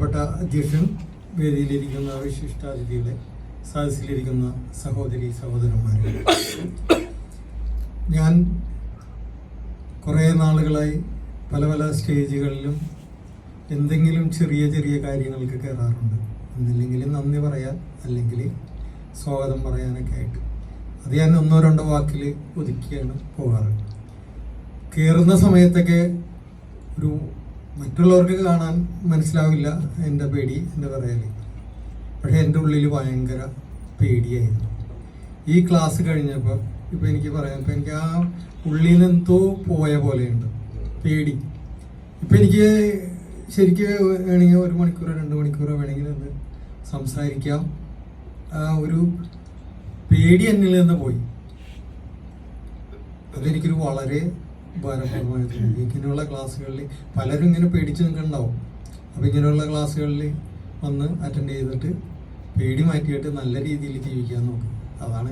ബഹുമാനപ്പെട്ട അധ്യക്ഷൻ വേദിയിലിരിക്കുന്ന വിശിഷ്ടാതിഥികളെ സദസ്സിലിരിക്കുന്ന സഹോദരി സഹോദരന്മാരെ ഞാൻ കുറേ നാളുകളായി പല പല സ്റ്റേജുകളിലും എന്തെങ്കിലും ചെറിയ ചെറിയ കാര്യങ്ങൾക്ക് കയറാറുണ്ട്. ഒന്നില്ലെങ്കിൽ നന്ദി പറയാൻ അല്ലെങ്കിൽ സ്വാഗതം പറയാനൊക്കെ ആയിട്ട്. അത് ഞാൻ ഒന്നോ രണ്ടോ വാക്കിൽ ഒതുക്കിയാണ് പോകാറ്. കയറുന്ന സമയത്തൊക്കെ ഒരു മറ്റുള്ളവർക്ക് കാണാൻ മനസ്സിലാവില്ല എന്റെ പേടി എന്ന് പറയൽ. പക്ഷേ എന്റെ ഉള്ളിൽ ഭയങ്കര പേടിയായിരുന്നു. ഈ ക്ലാസ് കഴിഞ്ഞപ്പോൾ ഇപ്പം എനിക്ക് പറയാം ഇപ്പം എനിക്ക് ആ ഉള്ളിൽ നിന്ന് എന്തോ പോയ പോലെയുണ്ട്. പേടി. ഇപ്പം എനിക്ക് ശരിക്കും വേണമെങ്കിൽ ഒരു മണിക്കൂറോ രണ്ട് മണിക്കൂറോ വേണമെങ്കിൽ ഒന്ന് സംസാരിക്കാം. ആ ഒരു പേടി എന്നിൽ നിന്ന് പോയി. അതെനിക്കൊരു വളരെ ഇങ്ങനെയുള്ള ക്ലാസ്സുകളിൽ പലരും ഇങ്ങനെ പേടിച്ച് നിൽക്കുന്നുണ്ടാവും അപ്പോൾ ഇങ്ങനെയുള്ള ക്ലാസ്സുകളിൽ വന്ന് അറ്റൻഡ് ചെയ്തിട്ട് പേടി മാറ്റിയിട്ട് നല്ല രീതിയിൽ ജീവിക്കാൻ നോക്കും. അതാണ്